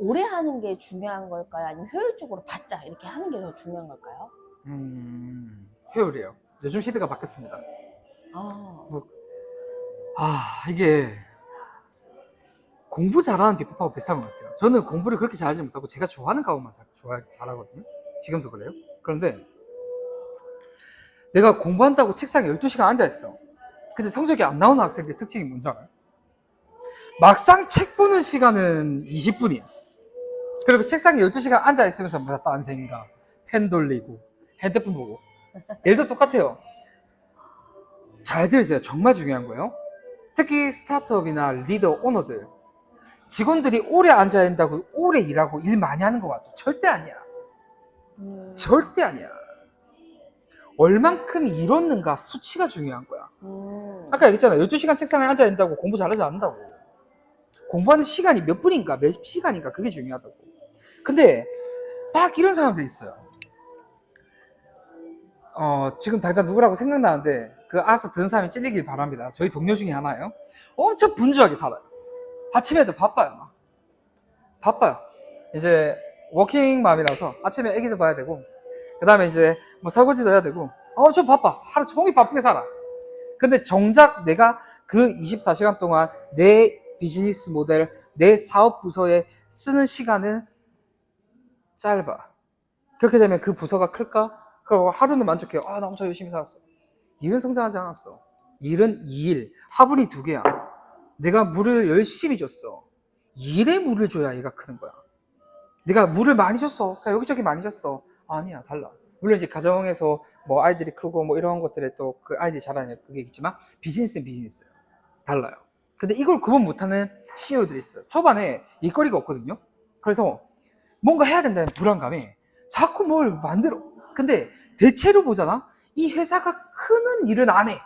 오래 하는 게 중요한 걸까요? 아니면 효율적으로 받자 이렇게 하는 게 더 중요한 걸까요? 음, 효율이에요. 요즘 시대가 바뀌었습니다. 아, 아, 이게 공부 잘하는 비법하고 비슷한 것 같아요. 저는 공부를 그렇게 잘하지 못하고 제가 좋아하는 과목만 잘, 좋아, 잘하거든요. 지금도 그래요. 그런데 내가 공부한다고 책상에 12시간 앉아있어. 근데 성적이 안 나오는 학생들 특징이 뭔지 알아요? 막상 책 보는 시간은 20분이야. 그리고 책상에 12시간 앉아있으면서 뭐딴 생각, 펜 돌리고, 핸드폰 보고. 얘도 똑같아요. 잘 들으세요. 정말 중요한 거예요. 특히 스타트업이나 리더, 오너들. 직원들이 오래 앉아야 한다고 오래 일하고 일 많이 하는 것 같아. 절대 아니야. 음, 절대 아니야. 얼만큼 이뤘는가 수치가 중요한 거야. 음, 아까 얘기했잖아. 12시간 책상에 앉아야 된다고 공부 잘하지 않는다고. 공부하는 시간이 몇 분인가, 몇 시간인가, 그게 중요하다고. 근데, 막 이런 사람들이 있어요. 어, 지금 당장 누구라고 생각나는데, 그 알아서 듣는 사람이 찔리길 바랍니다. 저희 동료 중에 하나예요. 엄청 분주하게 살아요. 아침에도 바빠요. 막. 바빠요. 이제, 워킹맘이라서 아침에 애기도 봐야 되고, 그 다음에 이제 뭐 설거지도 해야 되고, 어, 저 바빠. 하루 종일 바쁘게 살아. 근데 정작 내가 그 24시간 동안 내 비즈니스 모델, 내 사업 부서에 쓰는 시간은 짧아. 그렇게 되면 그 부서가 클까? 그리고 하루는 만족해요. 아, 나 엄청 열심히 살았어. 일은 성장하지 않았어. 일은 일. 화분이 두 개야. 내가 물을 열심히 줬어. 일에 물을 줘야 얘가 크는 거야. 내가 물을 많이 줬어. 그냥 여기저기 많이 줬어. 아니야, 달라. 물론 이제 가정에서 뭐 아이들이 크고 뭐 이런 것들에 또 그 아이들이 자라는 그게 있지만 비즈니스는 비즈니스예요. 달라요. 근데 이걸 구분 못하는 CEO들이 있어요. 초반에 일거리가 없거든요. 그래서 뭔가 해야 된다는 불안감에 자꾸 뭘 만들어. 근데 대체로 보잖아. 이 회사가 크는 일은 안 해.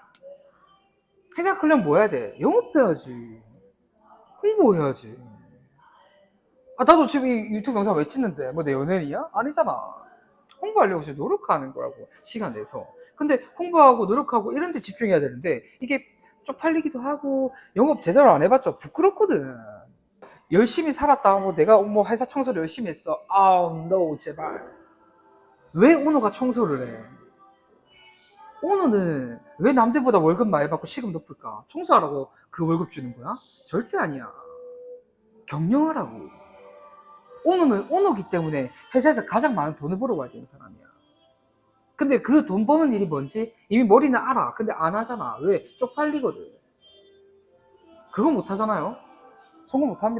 회사 크려면 뭐 해야 돼? 영업해야지. 홍보해야지. 아, 나도 지금 이 유튜브 영상 왜 찍는데? 뭐 내 연예인이야? 아니잖아. 홍보하려고 지금 노력하는 거라고, 시간 내서. 근데 홍보하고 노력하고 이런 데 집중해야 되는데, 이게 쪽팔리기도 하고, 영업 제대로 안 해봤자 부끄럽거든. 열심히 살았다 하고 내가 뭐 회사 청소를 열심히 했어. 아우, no, 제발. 왜 오너가 청소를 해? 오너는 왜 남들보다 월급 많이 받고 시급 높을까? 청소하라고 그 월급 주는 거야? 절대 아니야. 경영하라고. 오너는 오너기 때문에 회사에서 가장 많은 돈을 벌어와야 되는 사람이야. 근데 그 돈 버는 일이 뭔지 이미 머리는 알아. 근데 안 하잖아. 왜? 쪽팔리거든. 그거 못 하잖아요. 성공 못 합니다.